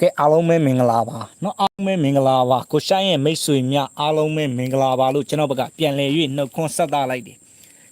ကဲအားလုံးပဲမင်္ဂလာပါเนาะအားလုံးပဲမင်္ဂလာပါကိုရှိုင်းရဲ့မိတ်ဆွေများအားလုံးပဲမင်္ဂလာပါလို့ကျွန်တော်ဘက်ကပြန်လည်၍နှုတ်ခွန်းဆက်သလိုက်တယ်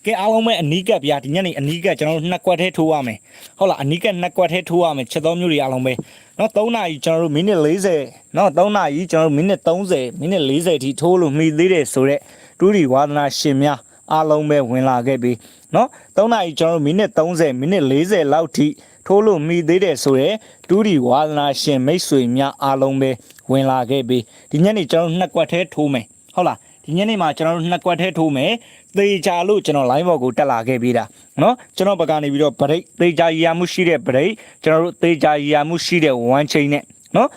ကဲအားလုံးပဲအနီးကပ်ဗျာဒီညနေအနီးကပ်ကျွန်တော်တို့နှစ်ကွက်ထဲထိုးရမယ်ဟုတ်လားအနီးကပ်နှစ်ကွက်ထဲထိုးရမယ်ချက်တော်မျိုးတွေအားလုံးပဲเนาะ3နာရီကျွန်တော်တို့မိနစ်40เนาะ3နာရီကျွန်တော်တို့မိနစ်30မိနစ်40အထိထိုးလို့မှီသေးတယ်ဆိုတော့တူရီဝါသနာရှင်များအားလုံးပဲဝင်လာခဲ့ပြီเนาะ3နာရီကျွန်တော်တို့မိနစ်30မိနစ်40လောက်ထိ ထိုးလို့မိသေးတယ်ဆိုရဲတူးဒီဝါသနာရှင်မိတ်ဆွေများအားလုံးပဲဝင်လာခဲ့ပြီဒီညနေကျွန်တော်တို့နှစ်ကွက်ထဲထိုးမယ်ဟုတ်လားဒီညနေမှာကျွန်တော်တို့နှစ်ကွက်ထဲထိုးမယ်သေချာလို့ကျွန်တော် line ဘော်ကိုတက်လာခဲ့ပြီဒါเนาะကျွန်တော်ဘက်ကနေပြီးတော့ဗရိတ်သေချာရည်ရမှုရှိတဲ့ဗရိတ်ကျွန်တော်တို့သေချာရည်ရမှုရှိတဲ့ဝမ်းချင်းနဲ့เนาะ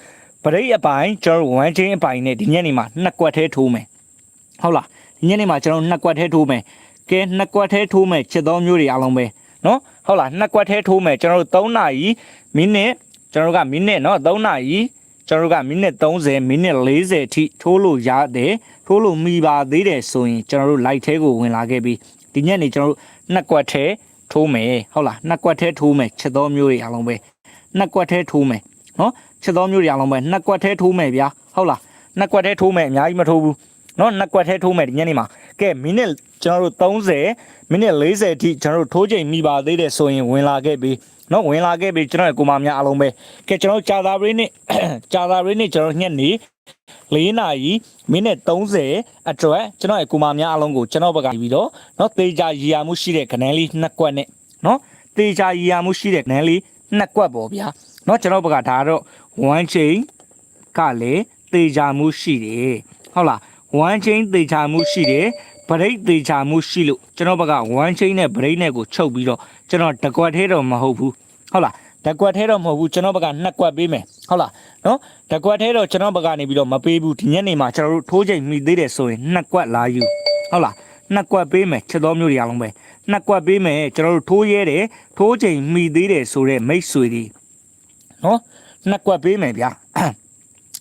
ဗရိတ်အပိုင်းကျွန်တော်တို့ဝမ်းချင်းအပိုင်းနဲ့ဒီညနေမှာနှစ်ကွက်ထဲထိုးမယ်ဟုတ်လားဒီညနေမှာကျွန်တော်တို့နှစ်ကွက်ထဲထိုးမယ်ကဲနှစ်ကွက်ထဲထိုးမယ်ချက်တော်မျိုးတွေအားလုံးပဲ နော်ဟုတ်လားနှစ်ကွက်ထဲထိုးမယ်ကျွန်တော်တို့3နာရီမိနစ်ကျွန်တော်တို့ကမိနစ်နော်3နာရီကျွန်တော်တို့ကမိနစ်30မိနစ်40အထိထိုးလို့ရတယ်ထိုးလို့မိပါသေးတယ်ဆိုရင်ကျွန်တော်တို့ light ထဲကိုဝင်လာခဲ့ပြီးဒီညနေကျွန်တော်တို့နှစ်ကွက်ထဲထိုးမယ်ဟုတ်လားနှစ်ကွက်ထဲထိုးမယ်ချက်တော်မျိုးတွေအားလုံးပဲနှစ်ကွက်ထဲထိုးမယ်နော်ချက်တော်မျိုးတွေအားလုံးပဲနှစ်ကွက်ထဲထိုးမယ်ဗျာဟုတ်လားနှစ်ကွက်ထဲထိုးမယ်အများကြီးမထိုးဘူးနော်နှစ်ကွက်ထဲထိုးမယ်ဒီညနေမှာ ကဲမိနစ်ကျွန်တော်တို့30 မိနစ်40အထိကျွန်တော်တို့ထိုးချိန်မိပါသေးတယ်ဆိုရင်ဝင်လာခဲ့ပြီเนาะဝင်လာခဲ့ပြီကျွန်တော်ရဲ့ကိုမများအားလုံးပဲကဲကျွန်တော်ကြာသာပရိနေ့ ကြာသာပရိနေ့ကျွန်တော်ညက်နေ၄နာရီမိနစ်30အတွက်ကျွန်တော်ရဲ့ကိုမများအားလုံးကိုကျွန်တော်ဘက်ကပြီးတော့เนาะတေချာရည်ရမှုရှိတဲ့ကနန်းလေးနှစ်ကွက်နဲ့เนาะတေချာရည်ရမှုရှိတဲ့ကနန်းလေးနှစ်ကွက်ပေါ့ဗျာเนาะကျွန်တော်ဘက်ကဒါကတော့1 chain ကလည်းတေချာမှုရှိတယ်ဟုတ်လား 1 chain တေချာမှုရှိတယ်ဗရိတ်သေးချာမှုရှိလို့ကျွန်တော်ဘက်က1 chain နဲ့ဗရိတ်နဲ့ကိုချုပ်ပြီးတော့ကျွန်တော်တကွက်သေးတော့မဟုတ်ဘူးဟုတ်လားတကွက်သေးတော့မဟုတ်ဘူးကျွန်တော်ဘက်ကနှစ်ကွက်ပေးမယ်ဟုတ်လားနော်တကွက်သေးတော့ကျွန်တော်ဘက်ကနေပြီးတော့မပေးဘူးဒီညနေမှာကျွန်တော်တို့ထိုးချိန်မိသေးတယ်ဆိုရင်နှစ်ကွက်လာယူဟုတ်လားနှစ်ကွက်ပေးမယ်ချက်တော်မျိုးတွေအားလုံးပဲနှစ်ကွက်ပေးမယ်ကျွန်တော်တို့ထိုးရဲတယ်ထိုးချိန်မိသေးတယ်ဆိုတော့မိတ်ဆွေတွေနော်နှစ်ကွက်ပေးမယ်ဗျာ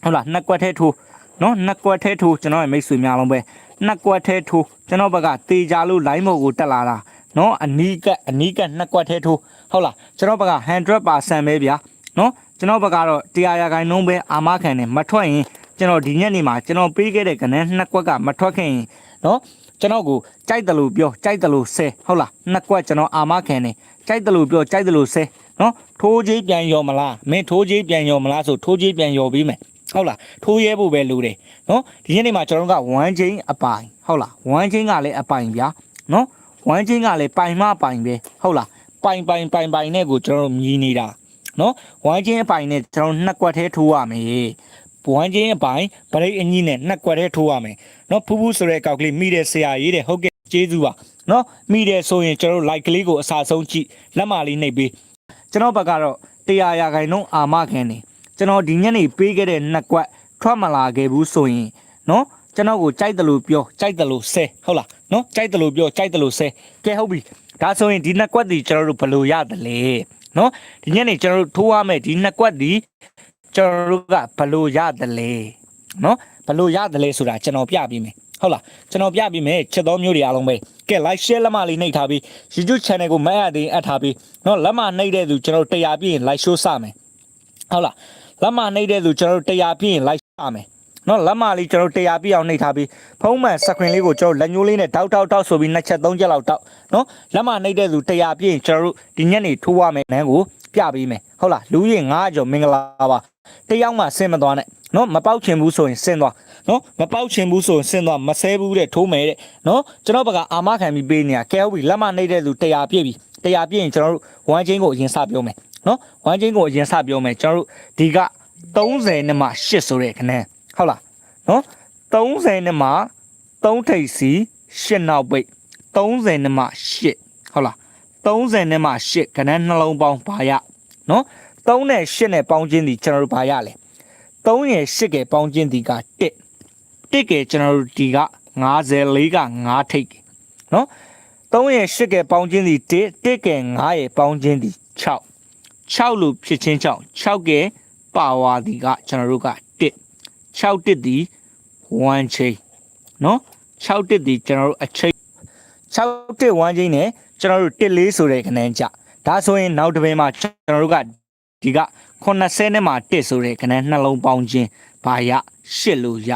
ဟုတ်လားနှစ်ကွက်ထဲထိုး နော်နှစ်ကွက်ထဲထိုးကျွန်တော်ရဲ့မိတ်ဆွေများလုံးပဲနှစ်ကွက်ထဲထိုးကျွန်တော်ဘက်ကတေချာလို့ line မော်ကိုတက်လာတာနော်အနီးကပ်အနီးကပ်နှစ်ကွက်ထဲထိုးဟုတ်လားကျွန်တော်ဘက်က100%ပဲဗျာနော်ကျွန်တော်ဘက်ကတော့တရားရခိုင်နှုံးပဲအာမခံတယ်မထွက်ရင်ကျွန်တော်ဒီညနေမှာကျွန်တော်ပေးခဲ့တဲ့ကနန်းနှစ်ကွက်ကမထွက်ခင်နော်ကျွန်တော်ကိုကြိုက်တယ်လို့ပြောကြိုက်တယ်လို့ဆဲဟုတ်လားနှစ်ကွက်ကျွန်တော်အာမခံတယ်ကြိုက်တယ်လို့ပြောကြိုက်တယ်လို့ဆဲနော်ထိုးကြီးပြန်ရော်မလားမင်းထိုးကြီးပြန်ရော်မလားဆိုထိုးကြီးပြန်ရော်ပြီးမယ် ဟုတ်လားထိုးရဲဖို့ပဲလိုတယ်နော်ဒီနေ့မှာကျွန်တော်တို့က1 chain အပိုင်ဟုတ်လား1 chain ကလည်းအပိုင်ဗျာနော်1 chain ကလည်းပိုင်မပိုင်ပဲဟုတ်လားပိုင်ပိုင်ပိုင်ပိုင်နဲ့ကိုကျွန်တော်တို့မြည်နေတာနော်1 chain အပိုင်နဲ့ကျွန်တော်နှစ်ကွက်ထဲထိုးရမယ်1 chain အပိုင်ဗရိတ်အကြီးနဲ့နှစ်ကွက်ထဲထိုးရမယ်နော်ဖူးဖူးဆိုတဲ့ကောက်ကလေးမိတဲ့ဆရာရေးတဲ့ဟုတ်ကဲ့ကျေးဇူးပါနော်မိတဲ့ဆိုရင်ကျွန်တော်တို့ like ကလေးကိုအစားဆုံးကြည့်လက်မလေးနှိပ်ပေးကျွန်တော်ဘက်ကတော့တရားရာခိုင်နှုန်းအာမခံနေ ကျွန်တော်ဒီညနေပေးခဲ့တဲ့နှစ်ကွက်ထွက်မလာခဲ့ဘူးဆိုရင်နော်ကျွန်တော်ကိုကြိုက်တယ်လို့ပြောကြိုက်တယ်လို့ဆဲဟုတ်လားနော်ကြိုက်တယ်လို့ပြောကြိုက်တယ်လို့ဆဲကဲဟုတ်ပြီဒါဆိုရင်ဒီနှစ်ကွက်ဒီကျွန်တော်တို့ဘယ်လိုရတယ်လဲနော်ဒီညနေကျွန်တော်တို့ထိုးရမယ်ဒီနှစ်ကွက်ဒီကျွန်တော်တို့ကဘယ်လိုရတယ်လဲနော်ဘယ်လိုရတယ်လဲဆိုတာကျွန်တော်ပြပေးမယ်ဟုတ်လားကျွန်တော်ပြပေးမယ်ချက်တော်မျိုးတွေအားလုံးပဲကဲ like share လက်မလေးနှိပ်ထားပြီး YouTube channel ကိုမအပ်သေးအပ်ထားပြီးနော်လက်မနှိပ်တဲ့သူကျွန်တော်တရားပြည့်ရင် like show စမယ်ဟုတ်လား လက်မနှိပ်တဲ့သူကျွန်တော်တို့တရားပြည့်ရင်လိုက်ရမယ်နော်လက်မလေးကျွန်တော်တို့တရားပြည့်အောင်နှိပ်ထားပြီးဖုံးမှန်စခွင်လေးကိုကျွန်တော်လက်ညှိုးလေးနဲ့တောက်တောက်တောက်ဆိုပြီးနှစ်ချက်သုံးချက်လောက်တောက်နော်လက်မနှိပ်တဲ့သူတရားပြည့်ရင်ကျွန်တော်တို့ဒီညနေထိုးရမယ်နန်းကိုပြပေးမယ်ဟုတ်လားလူရင်9ကြော်မင်္ဂလာပါတယောက်မှဆင်းမသွားနဲ့နော်မပေါက်ချင်ဘူးဆိုရင်ဆင်းသွားနော်မပေါက်ချင်ဘူးဆိုရင်ဆင်းသွားမဆဲဘူးတဲ့ထိုးမယ်တဲ့နော်ကျွန်တော်ဘက်ကအာမခံပြီးပေးနေတာကဲဟုတ်ပြီလက်မနှိပ်တဲ့သူတရားပြည့်ပြီတရားပြည့်ရင်ကျွန်တော်တို့ဝမ်းချင်းကိုအရင်စပြောမယ် နော်ဝမ်းချင်းကိုအရင်စပြောမယ်ကျွန်တော်တို့ဒီက30နဲ့မှ8ဆိုတဲ့ခဏဟုတ်လားနော်30နဲ့မှ3ထိပ်စီ8နောက်ပိတ်30နဲ့မှ8ဟုတ်လား30နဲ့မှ8ခဏနှလုံးပေါင်းပါရနော်3နဲ့8နဲ့ပေါင်းခြင်းဒီကျွန်တော်တို့ပါရလဲ3ရဲ့8ကပေါင်းခြင်းဒီက1 1ကကျွန်တော်တို့ဒီက54က5ထိပ်နော်3ရဲ့8ကပေါင်းခြင်းဒီ1 1က9ရဲ့ပေါင်းခြင်းဒီ6 6လို့ဖြစ်ချင်းကြောင့်6ကဲပါဝါဒီကကျွန်တော်တို့က1 6တစ်ဒီ1ချိန်နော်6တစ်ဒီကျွန်တော်တို့အချိန်6တစ်1ချိန်နဲ့ကျွန်တော်တို့1လေးဆိုတဲ့ခဏန်းကြဒါဆိုရင်နောက်တစ်ပင်မှာကျွန်တော်တို့ကဒီက80နဲ့မှာ1ဆိုတဲ့ကဏ္ဍနှလုံးပေါင်းခြင်းဘာရ8လို့ရ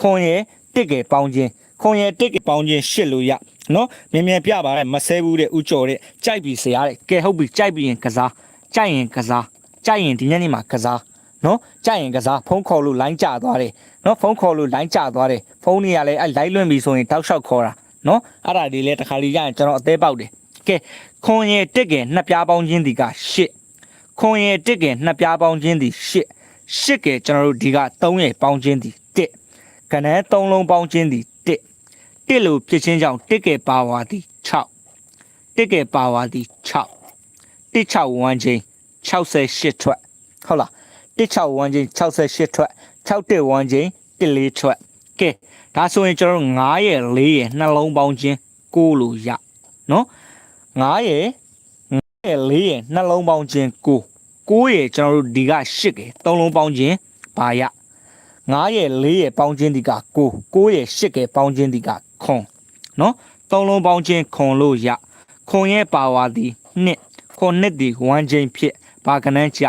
ခွန်ရဲ့1ကပေါင်းခြင်းခွန်ရဲ့1ကပေါင်းခြင်း8လို့ရနော်မြင်မြင်ပြပါတဲ့မဆဲဘူးတဲ့ဥကြော်တဲ့ကြိုက်ပြီဆရာတဲ့ကဲဟုတ်ပြီကြိုက်ပြီရင်ကစား ကြိုက်ရင်ကစားကြိုက်ရင်ဒီညနေမှာကစားနော်ကြိုက်ရင်ကစားဖုန်းခေါ်လို့လိုင်းကျသွားတယ်နော်ဖုန်းခေါ်လို့လိုင်းကျသွားတယ်ဖုန်းတွေကလည်းအဲ့လိုက်လွင့်ပြီဆိုရင်တောက်လျှောက်ခေါ်တာနော်အဲ့ဒါတွေလည်းတစ်ခါလေးရရင်ကျွန်တော်အသေးပေါက်တယ်ကဲခွန်ရဲ့1ကနှစ်ပြားပေါင်းခြင်းဒီက8ခွန်ရဲ့1ကနှစ်ပြားပေါင်းခြင်းဒီ8 8ကကျွန်တော်တို့ဒီက3ရဲ့ပေါင်းခြင်းဒီ1ကဏ္ဍ3လုံးပေါင်းခြင်းဒီ1 1လို့ဖြစ်ခြင်းကြောင့်1ကပါဝါဒီ6 1ကပါဝါဒီ6 1 6 ဝန်းချင်း68ထွက်ဟုတ်လား1 6ဝန်းချင်း68ထွက်6 1ဝန်းချင်း1 4ထွက်ကဲဒါဆိုရင်ကျွန်တော်တို့9ရဲ့4ရဲ့နှလုံးပေါင်းခြင်း6လို့ရနော်9ရဲ့9ရဲ့4ရဲ့နှလုံးပေါင်းခြင်း6 9ရဲ့ကျွန်တော်တို့ဒီက8ကဲ3လုံးပေါင်းခြင်းဘာရ9ရဲ့4ရဲ့ပေါင်းခြင်းဒီက9 9ရဲ့8ကဲပေါင်းခြင်းဒီကခွန်နော်3လုံးပေါင်းခြင်းခွန်လို့ရခွန်ရဲ့ပါဝါဒီနှစ် ခွန်နှစ်ဒီ1ချင်းဖြစ်ဘာကနန်းကြ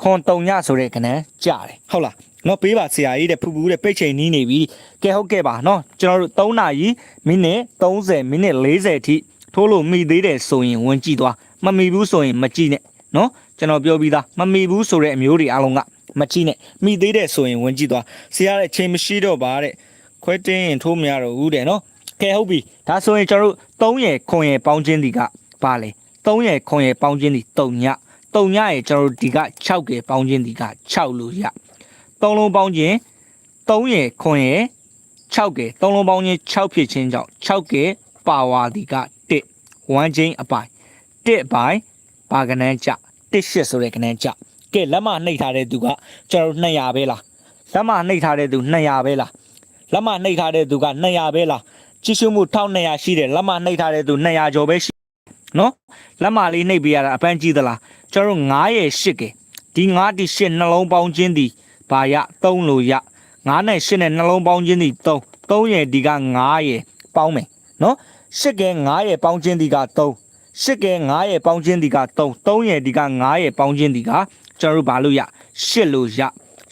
ခွန်တုံညဆိုတဲ့ကနန်းကြတယ်ဟုတ်လားနော်ပေးပါဆရာကြီးတဲ့ဖူဖူတဲ့ပိတ်ချိန်နီးနေပြီကဲဟုတ်ကဲ့ပါနော်ကျွန်တော်တို့3နာရီမိနစ်30မိနစ်40အထိထိုးလို့မိသေးတယ်ဆိုရင်ဝင်ကြည့်သွားမမိဘူးဆိုရင်မကြည့်နဲ့နော်ကျွန်တော်ပြောပြီးသားမမိဘူးဆိုတဲ့အမျိုးတွေအားလုံးကမကြည့်နဲ့မိသေးတယ်ဆိုရင်ဝင်ကြည့်သွားဆရာတဲ့ချိန်မရှိတော့ပါတဲ့ခွဲတင်းရင်ထိုးမရတော့ဘူးတဲ့နော် ကဲဟုတ်ပြီဒါဆိုရင်ကျွန်တော်တို့3ရယ်ခွန်ရယ်ပေါင်းခြင်းဒီကပါလေ3ရယ်ခွန်ရယ်ပေါင်းခြင်းဒီ3ည3ညရယ်ကျွန်တော်တို့ဒီက6ကယ်ပေါင်းခြင်းဒီက6လို့ရ3လုံးပေါင်းခြင်း3ရယ်ခွန်ရယ်6ကယ်3လုံးပေါင်းခြင်း6ဖြစ်ခြင်းကြောင့်6ကယ်ပါဝါဒီက1 1ချင်းအပိုင်1အပိုင်ဘာကနန်းကြ1ရှစ်ဆိုတဲ့ကနန်းကြကဲလက်မနှိပ်ထားတဲ့သူကကျွန်တော်တို့200ပဲလားလက်မနှိပ်ထားတဲ့သူ200ပဲလားလက်မနှိပ်ထားတဲ့သူက200ပဲလား ကြည့်ရှုမှု1200ရှိတယ်လက်မနှိပ်ထားတဲ့သူ200ကျော်ပဲရှိနော်လက်မလေးနှိပ်ပေးရတာအပန်းကြည့်သလားကျွန်တော်တို့9ရဲ့8ကဲဒီ9ဒီ8နှလုံးပေါင်းခြင်းဒီဘာရ3လို့ရ9နဲ့8နဲ့နှလုံးပေါင်းခြင်းဒီ3 3ရဲ့ဒီက9ရဲ့ပေါင်းမယ်နော်8ကဲ9ရဲ့ပေါင်းခြင်းဒီက3 8ကဲ9ရဲ့ပေါင်းခြင်းဒီက3 3ရဲ့ဒီက9ရဲ့ပေါင်းခြင်းဒီကကျွန်တော်တို့ဘာလို့ရ8လို့ရ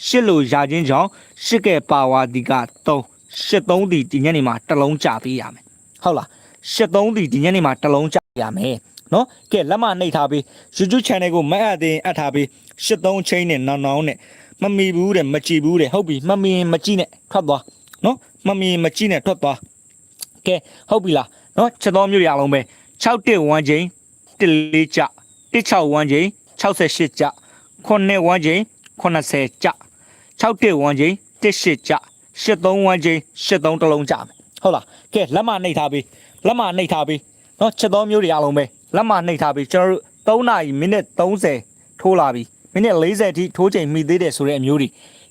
8လို့ရခြင်းကြောင့်8ကဲပါဝါဒီက3 83ဒီဒီညနေမှာတစ်လုံးကြပေးရမယ်ဟုတ်လား83ဒီဒီညနေမှာတစ်လုံးကြရမယ်နော်ကဲလက်မနှိပ်ထားပေး YouTube channel ကိုမအပ်သေးရင်အပ်ထားပေး83ချင်းနဲ့နောင်နောင်နဲ့မမီဘူးတဲ့မကြည့်ဘူးတဲ့ဟုတ်ပြီမမီရင်မကြည့်နဲ့ထွက်သွားနော်မမီရင်မကြည့်နဲ့ထွက်သွားကဲဟုတ်ပြီလားနော်ချက်တော်မျိုးရအောင်ပဲ61ဝန်းချင်း14ကြ16ဝန်းချင်း68ကြ9ဝန်းချင်း80ကြ61ဝန်းချင်း18ကြ 83ဝန်းချင်း83တလုံးကြမယ်ဟုတ်လားကဲလက်မနှိပ်ထားပေးလက်မနှိပ်ထားပေးနော်ချက်တော်မျိုးတွေအားလုံးပဲလက်မနှိပ်ထားပေးကျွန်တော်တို့3နာရီမိနစ်30ထိုးလာပြီမိနစ်40အထိထိုးချိန်မိသေးတယ်ဆိုတဲ့အမျိုးတွေ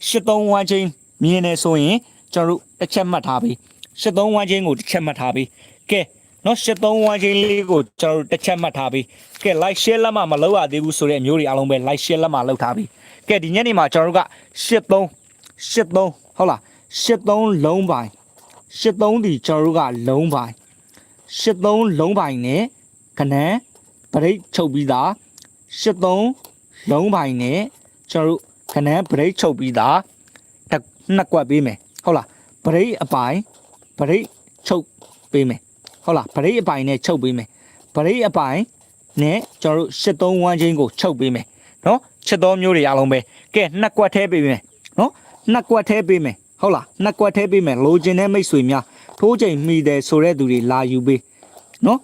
83ဝန်းချင်းမြင်နေဆိုရင်ကျွန်တော်တို့တစ်ချက်မှတ်ထားပေး83ဝန်းချင်းကိုတစ်ချက်မှတ်ထားပေးကဲနော်73ဝန်းချင်းလေးကိုကျွန်တော်တို့တစ်ချက်မှတ်ထားပေးကဲ like share လက်မမလုပ်ရသေးဘူးဆိုတဲ့အမျိုးတွေအားလုံးပဲ like share လက်မလုပ်ထားပေးကဲဒီညနေမှာကျွန်တော်တို့က73 73ဟုတ်လား 73လုံးပိုင်း73ဒီကျွန်တော်တို့ကလုံးပိုင်း73လုံးပိုင်းနဲ့ခဏပရိတ်ချုပ်ပြီးသား73လုံးပိုင်းနဲ့ကျွန်တော်တို့ခဏပရိတ်ချုပ်ပြီးသားတစ်နှစ်ကွက်ပေးမယ်ဟုတ်လားပရိတ်အပိုင်းပရိတ်ချုပ်ပေးမယ်ဟုတ်လားပရိတ်အပိုင်းနဲ့ချုပ်ပေးမယ်ပရိတ်အပိုင်းနဲ့ကျွန်တော်တို့73ဝန်းချင်းကိုချုပ်ပေးမယ်နော်ချက်တော်မျိုးတွေအားလုံးပဲကဲနှစ်ကွက်ထဲပေးမယ်နော်နှစ်ကွက်ထဲပေးမယ် ဟုတ်လားနှစ်ကွက်ထဲပေးမယ်လိုချင်တဲ့မိတ်ဆွေများထိုးချိန်မိတယ်ဆိုတဲ့သူတွေလာယူပေးနော်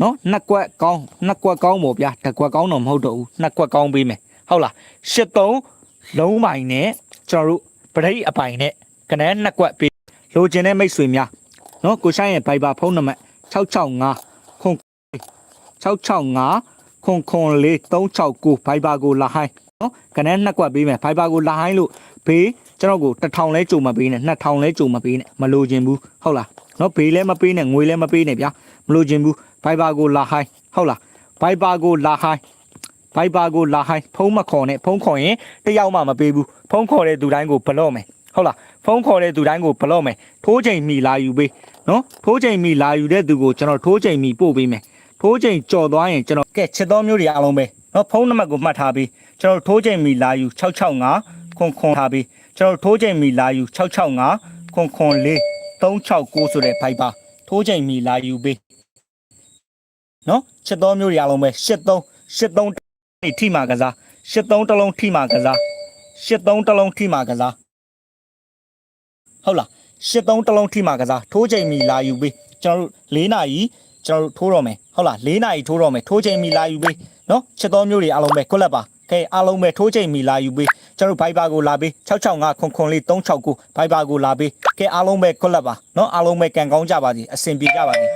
နော်နှစ်ကွက်ကောင်းနှစ်ကွက်ကောင်းပေါ့ဗျာတစ်ကွက်ကောင်းတော့မဟုတ်တော့ဘူးနှစ်ကွက်ကောင်းပေးမယ်ဟုတ်လား73လုံးပိုင်နဲ့ကျွန်တော်တို့ပရိတ်အပိုင်နဲ့ကနန်းနှစ်ကွက်ပေးလိုချင်တဲ့မိတ်ဆွေများနော်ကိုဆိုင်ရဲ့ Viber ဖုန်းနံပါတ်665ခွန်665ခွန်ခွန်လေး369 Viber ကိုလာဟိုင်းနော်ကနန်းနှစ်ကွက်ပေးမယ် Viber ကိုလာဟိုင်းလို့ဘေး ကျွန်တော်ကို1000လဲကြုံမပေးနဲ့2000လဲကြုံမပေးနဲ့မလိုချင်ဘူးဟုတ်လားနော်ဘေးလဲမပေးနဲ့ငွေလဲမပေးနဲ့ဗျာမလိုချင်ဘူး Viber ကိုလာဟိုင်းဟုတ်လား Viber ကိုလာဟိုင်း Viber ကိုလာဟိုင်းဖုန်းမခေါ်နဲ့ဖုန်းခေါ်ရင်တယောက်မှမပေးဘူးဖုန်းခေါ်တဲ့သူတိုင်းကိုဘလော့မယ်ဟုတ်လားဖုန်းခေါ်တဲ့သူတိုင်းကိုဘလော့မယ်ထိုးချိန်မိလာယူပေးနော်ထိုးချိန်မိလာယူတဲ့သူကိုကျွန်တော်ထိုးချိန်မိပို့ပေးမယ်ထိုးချိန်ကြော်သွားရင်ကျွန်တော်ကဲချက်တော်မျိုးတွေအားလုံးပဲနော်ဖုန်းနံပါတ်ကိုမှတ်ထားပြီးကျွန်တော်တို့ထိုးချိန်မီလာယူ665 ခွန်ခွန်ထားပြီးကျွန်တော်တို့ထိုးချိန်မီလာယူ665ခွန်ခွန်4 369ဆိုတဲ့ဖိုက်ပါထိုးချိန်မီလာယူပေးနော်ချက်တော်မျိုးတွေအားလုံးပဲ83 83တိထိမှကစား83တစ်လုံးထိမှကစား83တစ်လုံးထိမှကစားဟုတ်လား83တစ်လုံးထိမှကစားထိုးချိန်မီလာယူပေးကျွန်တော်တို့၄နာရီကျွန်တော်တို့ထိုးတော့မယ်ဟုတ်လား၄နာရီထိုးတော့မယ်ထိုးချိန်မီလာယူပေးနော်ချက်တော်မျိုးတွေအားလုံးပဲခွက်လက်ပါ ကဲအားလုံးပဲထိုးချိန်မီလာယူပေးကျွန်တော်တို့ဘိုက်ပါကိုလာပေး665ခွန်ခွန်လေး369ဘိုက်ပါကိုလာပေးကဲအားလုံးပဲခွက်လက်ပါနော်အားလုံးပဲကန်ကောင်းကြပါစေအဆင်ပြေကြပါစေ